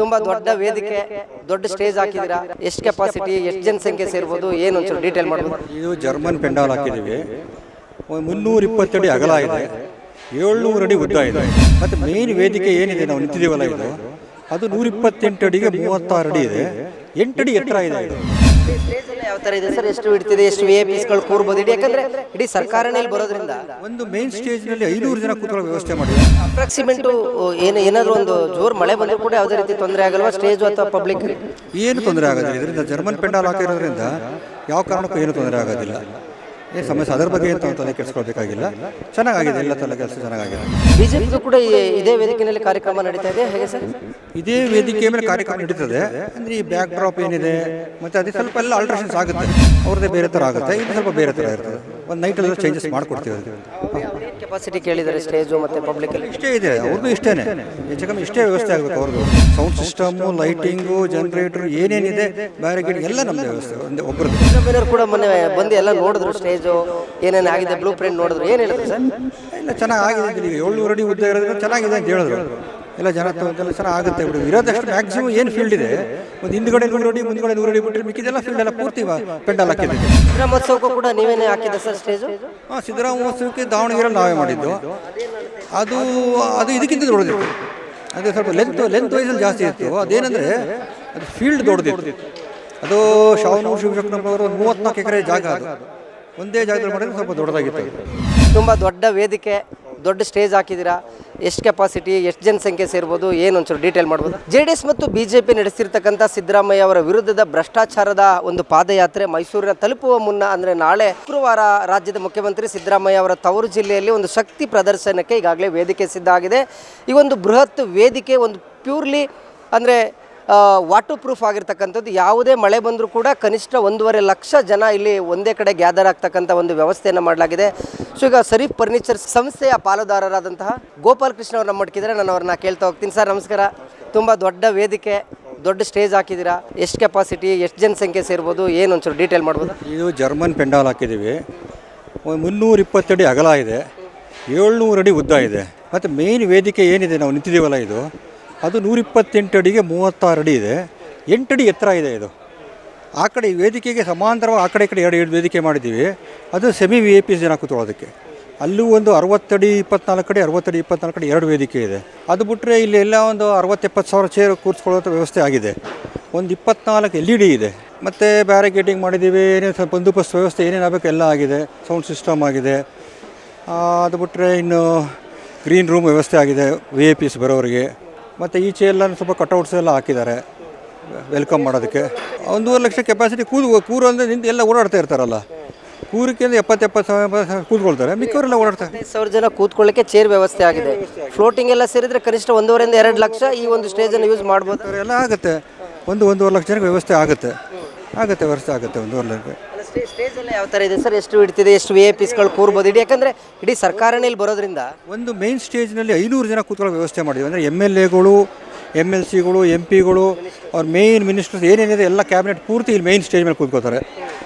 ತುಂಬಾ ದೊಡ್ಡ ವೇದಿಕೆ ದೊಡ್ಡ ಸ್ಟೇಜ್ ಹಾಕಿದ್ದೀರಾ ಎಷ್ಟು ಕೆಪಾಸಿಟಿ ಎಷ್ಟು ಜನಸಂಖ್ಯೆ ಸೇರ್ಬೋದು? ಏನು ಒಂಚೂರು ಡೀಟೇಲ್ ಮಾಡ್ಬೋದು? ಇದು ಜರ್ಮನ್ ಪೆಂಡಾಲ್ ಹಾಕಿದ್ದೀವಿ ಮುನ್ನೂರ ಇಪ್ಪತ್ತಡಿ ಅಗಲ ಇದೆ. ಏಳ್ನೂರು ಅಡಿ ಉದ್ದ ಇದೆ. ಮತ್ತು ಮೇನ್ ವೇದಿಕೆ ಏನಿದೆ? ನಾವು ನಿಂತಿದ್ದೀವಲ್ಲ ಇದು. ಅದು ನೂರ ಇಪ್ಪತ್ತೆಂಟು ಅಡಿಗೆ ಮೂವತ್ತಾರು ಅಡಿ ಇದೆ. ಎಂಟಡಿ ಎತ್ತರ ಇದೆ ಇದು. ತರ ಇದೆ ಸರ್ ಎಷ್ಟು ಇಡ್ತಿದೆ ಎಷ್ಟು ವಿ ಐ ಪಿಸ್ಗಳು ಕೂರ್ಬೋದು. ಇಡೀ ಯಾಕಂದ್ರೆ ಇಡೀ ಸರ್ಕಾರನೇ ಇಲ್ಲಿ ಬರೋದ್ರಿಂದ ಒಂದು ಮೇನ್ ಸ್ಟೇಜ್ನಲ್ಲಿ ಐನೂರು ಜನ ಕೂತ್ಕೊಳ್ಳೋ ವ್ಯವಸ್ಥೆ ಮಾಡಿದೆ ಅಪ್ರಾಕ್ಸಿಮೆಂಟ್ ಏನು ಏನಾದರೂ ಒಂದು ಜೋರು ಮಳೆ ಬಂದರೂ ಕೂಡ ಯಾವುದೇ ರೀತಿ ತೊಂದರೆ ಆಗಲ್ವಾ? ಸ್ಟೇಜ್ ಅಥವಾ ಪಬ್ಲಿಕ್ ಏನು ತೊಂದರೆ ಆಗೋದಿಲ್ಲ. ಇದರಿಂದ ಜರ್ಮನ್ ಪೆಂಡಾಲ್ ಹಾಕಿರೋದ್ರಿಂದ ಯಾವ ಕಾರಣಕ್ಕೂ ಏನು ತೊಂದರೆ ಆಗೋದಿಲ್ಲ. ಏನು ಸಮಸ್ಯೆ. ಅದರ ಬಗ್ಗೆ ತಲೆ ಕೆಡಿಸ್ಕೊಳ್ಬೇಕಾಗಿಲ್ಲ ಚೆನ್ನಾಗಿದೆ ಎಲ್ಲ ತಲೆ ಕೆಲಸ ಚೆನ್ನಾಗಿದೆ ಬಿಜೆಪಿಗೂ ಕೂಡ ಈ- ಇದೇ ವೇದಿಕೆಯಲ್ಲಿ ಕಾರ್ಯಕ್ರಮ ನಡೀತಾ ಇದೆ. ಹೇಗೆ ಸರ್? ಇದೇ ವೇದಿಕೆ ಮೇಲೆ ಕಾರ್ಯಕ್ರಮ ನಡೀತದೆ. ಅಂದರೆ ಈ ಬ್ಯಾಕ್ ಡ್ರಾಪ್ ಏನಿದೆ ಮತ್ತು ಅದು ಸ್ವಲ್ಪ ಎಲ್ಲ ಆಲ್ಟ್ರೇಷನ್ಸ್ ಆಗುತ್ತೆ. ಅವ್ರದ್ದೇ ಬೇರೆ ಥರ ಆಗುತ್ತೆ. ಇದು ಸ್ವಲ್ಪ ಬೇರೆ ಥರ ಇರ್ತದೆ. ಒಂದು ನೈಟಲ್ಲಿ ಚೇಂಜಸ್ ಮಾಡಿಕೊಡ್ತೀವಿ ಕೆಪಾಸಿಟಿ ಕೇಳಿದರೆ ಸ್ಟೇಜು ಮತ್ತು ಪಬ್ಲಿಕ್ ಇಷ್ಟೇ ಇದೆ ಅವ್ರಿಗೂ ಇಷ್ಟೇನೆ. ಹೆಚ್ಚು ಕಮ್ಮಿ ಇಷ್ಟೇ ವ್ಯವಸ್ಥೆ ಆಗಬೇಕು ಅವ್ರದ್ದು ಸೌಂಡ್ ಸಿಸ್ಟಮು ಲೈಟಿಂಗು ಜನರೇಟರ್ ಏನೇನಿದೆ ಬ್ಯಾರಿಗೇಡ್ ಎಲ್ಲ ನಮ್ಮದೇ ವ್ಯವಸ್ಥೆ ಒಂದೇ ಒಬ್ಬರು ಕೂಡ ಮೊನ್ನೆ ಬಂದು ಎಲ್ಲ ನೋಡಿದ್ರು ಸ್ಟೇಜು ಏನೇನು ಆಗಿದೆ ಬ್ಲೂ ಪ್ರಿಂಟ್ ನೋಡಿದ್ರು ಏನು ಹೇಳಿದ್ರು? ಸರ್ ಇಲ್ಲ ಚೆನ್ನಾಗಿ ಆಗಿದೆ ಈಗ ಏಳ್ನೂರು ಅಡಿ ಉದ್ದ ಇರೋದ್ರಿಂದ ಚೆನ್ನಾಗಿದೆ ಅಂತ ಹೇಳಿದ್ರು. ಎಲ್ಲ ಜನ ಕೆಲಸ ಆಗುತ್ತೆ ಬಿಡು. ಇರೋದಷ್ಟು ಮ್ಯಾಕ್ಸಿಮಮ್ ಏನು ಫೀಲ್ಡ್ ಇದೆ? ಒಂದು ಹಿಂದ್ಗಡೆ ನೂರು ಅಡಿ ಮುಂದ್ಗಡೆ ನೂರು ಅಡಿ ಬಿಟ್ಟರೆ ಮಿಕ್ಕಿದೆಲ್ಲ ಫೀಲ್ಡ್ ಎಲ್ಲ ಪೂರ್ತಿ ಪೆಂಡಲ್ ಹಾಕಿದ್ದೀವಿ ಮಹೋತ್ಸವಕ್ಕೂ ಕೂಡ ನೀವೇನೇ ಹಾಕಿದ್ದೆ ಸರ್ ಸ್ಟೇಜು ಹಾಂ ಸಿದ್ದರಾಮ ಮಹೋತ್ಸವಕ್ಕೆ ದಾವಣಗೆರೆ ನಾವೇ ಮಾಡಿದ್ದು. ಅದು ಅದು ಇದಕ್ಕಿಂತ ದೊಡ್ಡದಿತ್ತು. ಅದು ಸ್ವಲ್ಪ ಲೆಂತ್ ಲೆಂತ್ ವೈಸಲ್ಲಿ ಜಾಸ್ತಿ ಇತ್ತು. ಅದೇನಂದರೆ ಅದು ಫೀಲ್ಡ್ ದೊಡ್ಡದಿತ್ತು. ಅದು ಶಾವನೂರು ಶಿವಶಕ್ತನವರು ಮೂವತ್ನಾಲ್ಕು ಎಕರೆ ಜಾಗ ಅದು. ಒಂದೇ ಜಾಗದಲ್ಲಿ ಮಾಡಿದ್ರೆ ಸ್ವಲ್ಪ ದೊಡ್ಡದಾಗಿತ್ತು. ತುಂಬ ದೊಡ್ಡ ವೇದಿಕೆ. ದೊಡ್ಡ ಸ್ಟೇಜ್ ಹಾಕಿದ್ದೀರಾ? ಎಷ್ಟು ಕೆಪಾಸಿಟಿ ಎಷ್ಟು ಜನಸಂಖ್ಯೆ ಸೇರ್ಬೋದು? ಏನು ಒಂಚೂರು ಡೀಟೇಲ್ ಮಾಡ್ಬೋದು? ಜೆ ಡಿ ಎಸ್ ಮತ್ತು ಬಿ ಜೆ ಪಿ ನಡೆಸಿರ್ತಕ್ಕಂಥ ಸಿದ್ದರಾಮಯ್ಯ ಅವರ ವಿರುದ್ಧದ ಭ್ರಷ್ಟಾಚಾರದ ಒಂದು ಪಾದಯಾತ್ರೆ ಮೈಸೂರಿನ ತಲುಪುವ ಮುನ್ನ ಅಂದರೆ ನಾಳೆ ಶುಕ್ರವಾರ ರಾಜ್ಯದ ಮುಖ್ಯಮಂತ್ರಿ ಸಿದ್ದರಾಮಯ್ಯ ಅವರ ತವರು ಜಿಲ್ಲೆಯಲ್ಲಿ ಒಂದು ಶಕ್ತಿ ಪ್ರದರ್ಶನಕ್ಕೆ ಈಗಾಗಲೇ ವೇದಿಕೆ ಸಿದ್ಧ ಆಗಿದೆ. ಈ ಒಂದು ಬೃಹತ್ ವೇದಿಕೆ ಒಂದು ಪ್ಯೂರ್ಲಿ ಅಂದರೆ ವಾಟರ್ ಪ್ರೂಫ್ ಆಗಿರ್ತಕ್ಕಂಥದ್ದು. ಯಾವುದೇ ಮಳೆ ಬಂದರೂ ಕೂಡ ಕನಿಷ್ಠ ಒಂದೂವರೆ ಲಕ್ಷ ಜನ ಇಲ್ಲಿ ಒಂದೇ ಕಡೆ ಗ್ಯಾದರ್ ಆಗ್ತಕ್ಕಂಥ ಒಂದು ವ್ಯವಸ್ಥೆಯನ್ನು ಮಾಡಲಾಗಿದೆ. ಸೊ ಈಗ ಸರೀಫ್ ಫರ್ನಿಚರ್ ಸಂಸ್ಥೆಯ ಪಾಲುದಾರರಾದಂತಹ ಗೋಪಾಲ್ ಕೃಷ್ಣ ಅವ್ರನ್ನ ನಮ್ಮ ಮಟ್ಕಿದ್ರೆ ನಾನು ಅವ್ರನ್ನ ಕೇಳ್ತಾ ಹೋಗ್ತೀನಿ. ಸರ್ ನಮಸ್ಕಾರ. ತುಂಬ ದೊಡ್ಡ ವೇದಿಕೆ, ದೊಡ್ಡ ಸ್ಟೇಜ್ ಹಾಕಿದ್ದೀರಾ? ಎಷ್ಟು ಕೆಪಾಸಿಟಿ ಎಷ್ಟು ಜನಸಂಖ್ಯೆ ಸೇರ್ಬೋದು? ಏನು ಒಂಚೂರು ಡೀಟೇಲ್ ಮಾಡ್ಬೋದು? ಇದು ಜರ್ಮನ್ ಪೆಂಡಾಲ್ ಹಾಕಿದ್ದೀವಿ. ಮುನ್ನೂರ ಇಪ್ಪತ್ತಡಿ ಅಗಲ ಇದೆ. ಏಳ್ನೂರು ಅಡಿ ಉದ್ದ ಇದೆ. ಮತ್ತು ಮೇನ್ ವೇದಿಕೆ ಏನಿದೆ? ನಾವು ನಿಂತಿದ್ದೀವಲ್ಲ ಇದು. ಅದು ನೂರಿಪ್ಪತ್ತೆಂಟು ಅಡಿಗೆ ಮೂವತ್ತಾರು ಅಡಿ ಇದೆ. ಎಂಟು ಅಡಿ ಎತ್ತರ ಇದೆ ಇದು. ಆ ಕಡೆ ವೇದಿಕೆಗೆ ಸಮಾಂತರವಾಗಿ ಆ ಕಡೆ ಕಡೆ ಎರಡು ಎರಡು ವೇದಿಕೆ ಮಾಡಿದ್ದೀವಿ. ಅದು ಸೆಮಿ ವಿ ಐ ಪಿ ಜನ ಕೂತ್ಕೊಳ್ಳೋದಕ್ಕೆ ಅಲ್ಲೂ ಒಂದು ಅರವತ್ತಡಿ ಇಪ್ಪತ್ನಾಲ್ಕು ಅಡಿ ಅರವತ್ತಡಿ ಇಪ್ಪತ್ನಾಲ್ಕು ಅಡಿ ಎರಡು ವೇದಿಕೆ ಇದೆ. ಅದು ಬಿಟ್ಟರೆ ಇಲ್ಲಿ ಎಲ್ಲ ಒಂದು ಅರವತ್ತೆಪ್ಪತ್ತು ಸಾವಿರ ಚೇರ್ ಕೂರಿಸ್ಕೊಳ್ಳೋ ವ್ಯವಸ್ಥೆ ಆಗಿದೆ. ಒಂದು ಇಪ್ಪತ್ನಾಲ್ಕು ಎಲ್ ಇ ಡಿ ಇದೆ. ಮತ್ತು ಬ್ಯಾರಿಗೇಟಿಂಗ್ ಮಾಡಿದ್ದೀವಿ. ಏನೇನು ಬಂದೋಬಸ್ತ್ ವ್ಯವಸ್ಥೆ ಏನೇನು ಆಗಬೇಕು ಎಲ್ಲ ಆಗಿದೆ. ಸೌಂಡ್ ಸಿಸ್ಟಮ್ ಆಗಿದೆ. ಅದು ಬಿಟ್ಟರೆ ಇನ್ನು ಗ್ರೀನ್ ರೂಮ್ ವ್ಯವಸ್ಥೆ ಆಗಿದೆ ವಿ ಐ ಪಿಸ್ ಬರೋರಿಗೆ. ಮತ್ತು ಈಚೆ ಎಲ್ಲ ಸ್ವಲ್ಪ ಕಟೌಟ್ಸ್ ಎಲ್ಲ ಹಾಕಿದ್ದಾರೆ ವೆಲ್ಕಮ್ ಮಾಡೋದಕ್ಕೆ. ಒಂದೂವರೆ ಲಕ್ಷ ಕೆಪಾಸಿಟಿ ಕೂದು ಕೂರು ಅಂದರೆ ನಿಂತು ಎಲ್ಲ ಓಡಾಡ್ತಾ ಇರ್ತಾರಲ್ಲ. ಕೂರಕ್ಕೆ ಅಂದರೆ ಎಪ್ಪತ್ತೆಪ್ಪತ್ತು ಎಪ್ಪತ್ತು ಸಾವಿರ ಕೂತ್ಕೊಳ್ತಾರೆ ಮಿಕ್ಕವರೆಲ್ಲ ಓಡಾಡ್ತಾರೆ ಸಾವಿರ ಜನ ಕೂತ್ಕೊಳ್ಳೋಕ್ಕೆ ಚೇರ್ ವ್ಯವಸ್ಥೆ ಆಗಿದೆ. ಫ್ಲೋಟಿಂಗ್ ಎಲ್ಲ ಸೇರಿದರೆ ಕನಿಷ್ಠ ಒಂದೂವರೆಯಿಂದ ಎರಡು ಲಕ್ಷ ಈ ಒಂದು ಸ್ಟೇಜನ್ನು ಯೂಸ್ ಮಾಡ್ಬೋದು. ಎಲ್ಲ ಆಗುತ್ತೆ. ಒಂದು ಒಂದೂವರೆ ಲಕ್ಷ ಜನಕ್ಕೆ ವ್ಯವಸ್ಥೆ ಆಗುತ್ತೆ. ಆಗುತ್ತೆ ವ್ಯವಸ್ಥೆ ಆಗುತ್ತೆ ಒಂದೂವರೆ ಲಕ್ಷ. ಎಲ್ಲ ಯಾವ ಥರ ಇದೆ ಸರ್? ಎಷ್ಟು ಇಡ್ತಿದೆ ಎಷ್ಟು ವಿ ಐ ಪಿಸ್ಗಳು ಕೂರ್ಬೋದು? ಇಡೀ ಯಾಕಂದರೆ ಇಡೀ ಸರ್ಕಾರನೇ ಇಲ್ಲಿ ಬರೋದ್ರಿಂದ ಒಂದು ಮೇನ್ ಸ್ಟೇಜ್ನಲ್ಲಿ ಐನೂರು ಜನ ಕೂತ್ಕೊಳ್ಳೋ ವ್ಯವಸ್ಥೆ ಮಾಡಿದ್ವಿ ಅಂದರೆ ಎಂ ಎಲ್ ಎಗಳು ಎಂ ಎಲ್ ಸಿಗಳು ಎಂ ಪಿಗಳು ಅವ್ರ ಮೇನ್ ಮಿನಿಸ್ಟರ್ಸ್ ಏನೇನಿದೆ ಎಲ್ಲ ಕ್ಯಾಬಿನೆಟ್ ಪೂರ್ತಿ ಇಲ್ಲಿ ಮೇನ್ ಸ್ಟೇಜ್ ಮೇಲೆ ಕೂತ್ಕೋತಾರೆ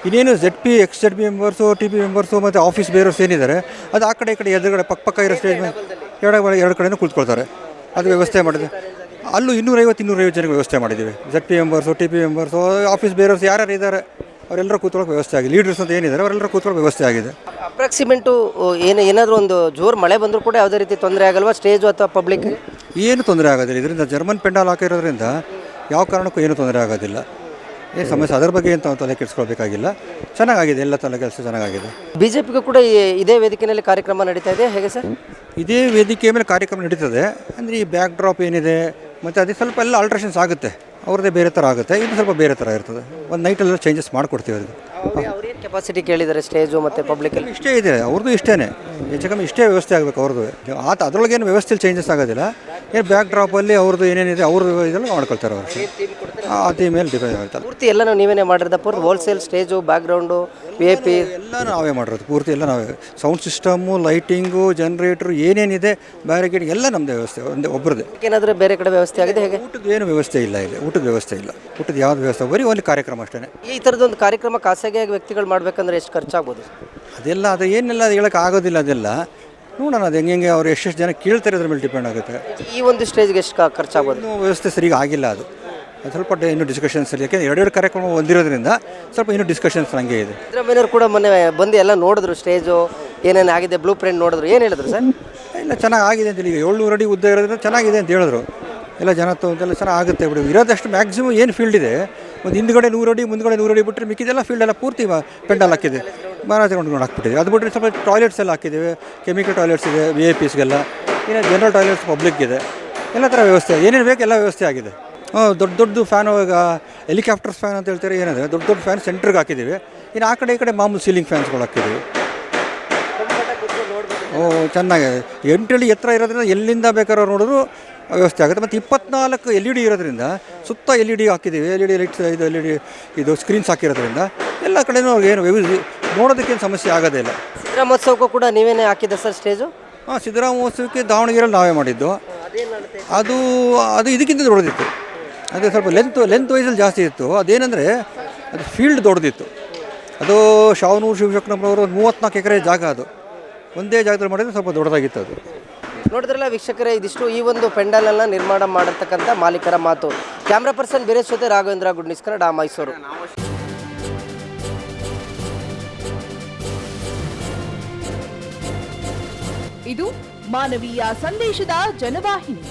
ಇನ್ನೇನು Z P ex Z P members T P members ಮತ್ತು ಆಫೀಸ್ ಬೇರೋರ್ಸ್ ಏನಿದ್ದಾರೆ, ಅದು ಆ ಕಡೆ ಈ ಕಡೆ ಎದುರುಗಡೆ ಪಕ್ಕ ಪಕ್ಕ ಇರೋ ಸ್ಟೇಜ್ ಮೇಲೆ ಎರಡು ಎರಡು ಕಡೆಯೂ ಕೂತ್ಕೊಳ್ತಾರೆ. ಅದು ವ್ಯವಸ್ಥೆ ಮಾಡಿದೆ. ಅಲ್ಲೂ ಇನ್ನೂರೈವತ್ತು ಇನ್ನೂರೈವತ್ತು ಜನಕ್ಕೆ ವ್ಯವಸ್ಥೆ ಮಾಡಿದ್ದೀವಿ. Z P members T P members office bearers ಯಾರ್ಯಾರು ಇದ್ದಾರೆ. ಅವರೆಲ್ಲರೂ ಕೂತ್ಕೊಳ್ಳೋಕೆ ವ್ಯವಸ್ಥೆ ಆಗಿದೆ. ಲೀಡರ್ಸ್ ಅಂತ ಏನಿದ್ದಾರೆ ಅವರೆಲ್ಲರೂ ಕೂತ್ಕೊಳ್ಳೋ ವ್ಯವಸ್ಥೆ ಆಗಿದೆ. ಅಪ್ರಾಕ್ಸಿಮೇಟು ಏನು ಏನಾದರೂ ಒಂದು ಜೋರು ಮಳೆ ಬಂದರೂ ಕೂಡ ಯಾವುದೇ ರೀತಿ ತೊಂದರೆ ಆಗಲ್ವಾ ಸ್ಟೇಜು ಅಥವಾ ಪಬ್ಲಿಕ್ ಏನು ತೊಂದರೆ ಆಗೋದಿಲ್ಲ. ಇದರಿಂದ ಜರ್ಮನ್ ಪೆಂಡಾಲ್ ಹಾಕಿರೋದ್ರಿಂದ ಯಾವ ಕಾರಣಕ್ಕೂ ಏನು ತೊಂದರೆ ಆಗೋದಿಲ್ಲ. ಏನು ಸಮಸ್ಯೆ? ಅದರ ಬಗ್ಗೆ ಏನು ತಲೆ ಕೆಡಿಸ್ಕೊಳ್ಬೇಕಾಗಿಲ್ಲ. ಚೆನ್ನಾಗಿದೆ ಎಲ್ಲ ತಲೆ ಕೆಲಸ ಚೆನ್ನಾಗಿದೆ ಬಿ ಜೆ ಪಿಗೂ ಕೂಡ ಈ- ಇದೇ ವೇದಿಕೆಯಲ್ಲಿ ಕಾರ್ಯಕ್ರಮ ನಡೀತಾ ಇದೆ. ಹೇಗೆ ಸರ್? ಇದೇ ವೇದಿಕೆ ಮೇಲೆ ಕಾರ್ಯಕ್ರಮ ನಡೀತದೆ. ಅಂದರೆ ಈ ಬ್ಯಾಕ್ ಡ್ರಾಪ್ ಏನಿದೆ ಮತ್ತು ಅದು ಸ್ವಲ್ಪ ಎಲ್ಲ ಆಲ್ಟ್ರೇಷನ್ಸ್ ಆಗುತ್ತೆ. ಅವ್ರದ್ದೇ ಬೇರೆ ಥರ ಆಗುತ್ತೆ. ಇದು ಸ್ವಲ್ಪ ಬೇರೆ ಥರ ಇರ್ತದೆ. ಒಂದು ನೈಟಲ್ಲೆಲ್ಲ ಚೇಂಜಸ್ ಮಾಡಿಕೊಡ್ತೀವಿ ಅದಕ್ಕೆ ಅವ್ರೇನು ಕೆಪಾಸಿಟಿ ಕೇಳಿದ್ದಾರೆ ಸ್ಟೇಜು ಮತ್ತು ಪಬ್ಲಿಕ್ ಇಷ್ಟೇ ಇದೆ. ಅವ್ರದ್ದು ಇಷ್ಟೇ ಹೆಚ್ಚು ಕಮ್ಮಿ ಇಷ್ಟೇ ವ್ಯವಸ್ಥೆ ಆಗಬೇಕು ಅವ್ರದ್ದು ಆತ ಅದರೊಳಗೇನು ವ್ಯವಸ್ಥೆಯಲ್ಲಿ ಚೇಂಜಸ್ ಆಗೋದಿಲ್ಲ. ಏನು ಬ್ಯಾಕ್ ಡ್ರಾಪಲ್ಲಿ ಅವ್ರದ್ದು ಏನೇನಿದೆ ಅವ್ರದ್ದು ಇದೆಲ್ಲ ಮಾಡ್ಕೊಳ್ತಾರೆ ಅವರು. ಥೀಮ್ ಮೇಲೆ ಡಿಪೆಂಡ್ ಪೂರ್ತಿ ಎಲ್ಲನೂ ನೀವೇನೇ ಮಾಡಿರೋದ ಪೂರ್ತಿ wholesale stage background V I P ಎಲ್ಲ ನಾವೇ ಮಾಡಿರೋದು. ಪೂರ್ತಿ ಎಲ್ಲ ನಾವೇ. ಸೌಂಡ್ ಸಿಸ್ಟಮು ಲೈಟಿಂಗು ಜನ್ರೇಟ್ರು ಏನೇನಿದೆ ಬ್ಯಾರಿಕೇಡ್ ಎಲ್ಲ ನಮ್ಮದೇ ವ್ಯವಸ್ಥೆ ಒಂದೇ ಒಬ್ಬರದೇ ಏನಾದರೂ ಬೇರೆ ಕಡೆ ವ್ಯವಸ್ಥೆ ಆಗಿದೆ ಹೇಗೆ? ಊಟದ ಏನು ವ್ಯವಸ್ಥೆ ಇಲ್ಲ ಇಲ್ಲಿ. ಊಟದ ವ್ಯವಸ್ಥೆ ಇಲ್ಲ. ಊಟದ ಯಾವ್ದು ವ್ಯವಸ್ಥೆ? ಬರೀ ಒಂದು ಕಾರ್ಯಕ್ರಮ ಅಷ್ಟೇ ಈ ಥರದೊಂದು ಕಾರ್ಯಕ್ರಮ ಖಾಸಗಿಯಾಗಿ ವ್ಯಕ್ತಿಗಳು ಮಾಡಬೇಕಂದ್ರೆ ಎಷ್ಟು ಖರ್ಚಾಗ್ಬೋದು? ಅದೆಲ್ಲ ಅದು ಏನೆಲ್ಲ ಅದು ಹೇಳೋಕೆ ಆಗೋದಿಲ್ಲ ಅದೆಲ್ಲ. ನೋಡೋಣ ಅದು ಹೆಂಗೆ ಅವ್ರು ಎಷ್ಟೆಷ್ಟು ಜನ ಕೇಳ್ತಾರೆ ಅದ್ರ ಮೇಲೆ ಡಿಪೆಂಡ್ ಆಗುತ್ತೆ. ಈ ಒಂದು ಸ್ಟೇಜ್ಗೆ ಎಷ್ಟು ಖರ್ಚಾಗ್ಬೋದು? ಇನ್ನೂ ವ್ಯವಸ್ಥೆ ಸರಿಗೆ ಆಗಿಲ್ಲ ಅದು ಅದು. ಸ್ವಲ್ಪ ಇನ್ನು ಇನ್ನೂ ಡಿಸ್ಕಷನ್ಸ್ ಇದೆ ಯಾಕೆಂದರೆ ಎರಡೆರಡು ಕಾರ್ಯಕ್ರಮ ಹೊಂದಿರೋದ್ರಿಂದ ಸ್ವಲ್ಪ ಇನ್ನೂ ಡಿಸ್ಕಷನ್ಸ್ ಹಂಗೆ ಇದೆ. ಸಿದ್ದರಾಮಯ್ಯವ್ರು ಕೂಡ ಮೊನ್ನೆ ಬಂದು ಎಲ್ಲ ನೋಡಿದ್ರು ಸ್ಟೇಜು ಏನೇನು ಆಗಿದೆ ಬ್ಲೂ ಪ್ರಿಂಟ್ ನೋಡಿದ್ರು. ಏನು ಹೇಳಿದ್ರು ಸರ್? ಇಲ್ಲ ಚೆನ್ನಾಗಿ ಆಗಿದೆ ಅಂತ ಹೇಳಿ. ಏಳ್ನೂರು ಅಡಿ ಉದ್ದ ಇರೋದ್ರಿಂದ ಚೆನ್ನಾಗಿದೆ ಅಂತ ಹೇಳಿದ್ರು. ಎಲ್ಲ ಜನ ತೊಂದರೆ ಚೆನ್ನಾಗಿ ಆಗುತ್ತೆ ಬಿಡು. ಇರೋದಷ್ಟು ಮ್ಯಾಕ್ಸಿಮಮ್ ಏನು ಫೀಲ್ಡ್ ಇದೆ? ಒಂದು ಹಿಂದ್ಗಡೆ ನೂರು ಅಡಿ ಮುಂದ್ಗಡೆ ನೂರು ಅಡಿ ಬಿಟ್ಟರೆ ಮಿಕ್ಕಿದೆಲ್ಲ ಫೀಲ್ಡ್ ಎಲ್ಲ ಪೂರ್ತಿ ಪೆಂಡಲ್ ಹಾಕಿದೆ. ಮಹಾರಾಜ ಕೊಂಡು ಹಾಕ್ಬಿಟ್ಟಿದೆ. ಅದು ಬಿಟ್ಟರೆ ಸ್ವಲ್ಪ ಟಾಯ್ಲೆಟ್ಸ್ ಎಲ್ಲ ಹಾಕಿದ್ದೇವೆ. ಕೆಮಿಕಲ್ ಟಾಯ್ಲೆಟ್ಸ್ ಇದೆ ವಿ ಐ ಪಿಸ್ಗೆಲ್ಲ ಇನ್ನು ಜನರಲ್ ಟಾಯ್ಲೆಟ್ಸ್ ಪಬ್ಲಿಕ್ ಇದೆ. ಎಲ್ಲ ಥರ ವ್ಯವಸ್ಥೆ. ಏನೇನು ಬೇಕು ಎಲ್ಲ ವ್ಯವಸ್ಥೆ ಆಗಿದೆ. ದೊಡ್ಡ ದೊಡ್ಡ ಫ್ಯಾನು ಈಗ ಹೆಲಿಕಾಪ್ಟರ್ಸ್ ಫ್ಯಾನ್ ಅಂತ ಹೇಳ್ತಾರೆ ಏನಿದೆ ದೊಡ್ಡ ದೊಡ್ಡ ಫ್ಯಾನ್ ಸೆಂಟ್ರಿಗೆ ಹಾಕಿದ್ದೀವಿ. ಇನ್ನು ಆ ಕಡೆ ಈ ಕಡೆ ಮಾಮೂಲು ಸೀಲಿಂಗ್ ಫ್ಯಾನ್ಸ್ಗಳು ಹಾಕಿದ್ದೀವಿ. ಓ ಚೆನ್ನಾಗಿದೆ ಎಲ್ಲಿ ಎತ್ತರ ಇರೋದ್ರಿಂದ ಎಲ್ಲಿಂದ ಬೇಕಾದ್ರೂ ನೋಡಿದ್ರು ವ್ಯವಸ್ಥೆ ಆಗುತ್ತೆ. ಮತ್ತು ಇಪ್ಪತ್ನಾಲ್ಕು ಎಲ್ ಇ ಡಿ ಇರೋದ್ರಿಂದ ಸುತ್ತ ಎಲ್ ಇ ಡಿ ಹಾಕಿದ್ದೀವಿ. ಎಲ್ ಇ ಡಿ ಲೈಟ್ಸ್ ಇದು ಎಲ್ ಇ ಡಿ ಇದು ಸ್ಕ್ರೀನ್ಸ್ ಹಾಕಿರೋದ್ರಿಂದ ಎಲ್ಲ ಕಡೆನೂ ಅವ್ರಿಗೆ ಏನು ನೋಡೋದಕ್ಕೇನು ಸಮಸ್ಯೆ ಆಗೋದೇ ಇಲ್ಲ. ಸಿದ್ದರಾಮೋತ್ಸವಕ್ಕೂ ಕೂಡ ನೀವೇನೇ ಹಾಕಿದ್ದೆ ಸರ್ ಸ್ಟೇಜು ಹಾಂ ಸಿದ್ದರಾಮೋತ್ಸವಕ್ಕೆ ದಾವಣಗೆರೆಯಲ್ಲಿ ನಾವೇ ಮಾಡಿದ್ದು. ಅದು ಅದು ಇದಕ್ಕಿಂತ ದೊಡ್ಡದಿತ್ತು ಅದೇ ಸ್ವಲ್ಪ ಲೆಂತ್ ಲೆಂತ್ ವೈಸಲ್ಲಿ ಜಾಸ್ತಿ ಇತ್ತು. ಅದೇನೆಂದರೆ ಅದು ಫೀಲ್ಡ್ ದೊಡ್ಡದಿತ್ತು. ಅದು ಶಾವನೂರು ಶಿವಶಕ್ನಪ್ಪನವರು ಮೂವತ್ತ್ನಾಲ್ಕು ಎಕರೆ ಜಾಗ ಅದು. ಒಂದೇ ಜಾಗದಲ್ಲಿ ಮಾಡಿದರೆ ಸ್ವಲ್ಪ ದೊಡ್ಡದಾಗಿತ್ತು ಅದು. ನೋಡಿದ್ರಲ್ಲ ವೀಕ್ಷಕರೇ ಇದಿಷ್ಟು ಈ ಒಂದು ಪೆಂಡಲನ್ನು ನಿರ್ಮಾಣ ಮಾಡಿರ್ತಕ್ಕಂಥ ಮಾಲೀಕರ ಮಾತು. ಕ್ಯಾಮ್ರಾ ಪರ್ಸನ್ ಬೇರೆ ಜೊತೆ ರಾಘವೇಂದ್ರ ಗುಡ್ನಿಸ್ ಕನ್ನಡ ಮೈಸೂರು. ಇದು ಮಾನವೀಯ ಸಂದೇಶದ ಜನವಾಹಿನಿ.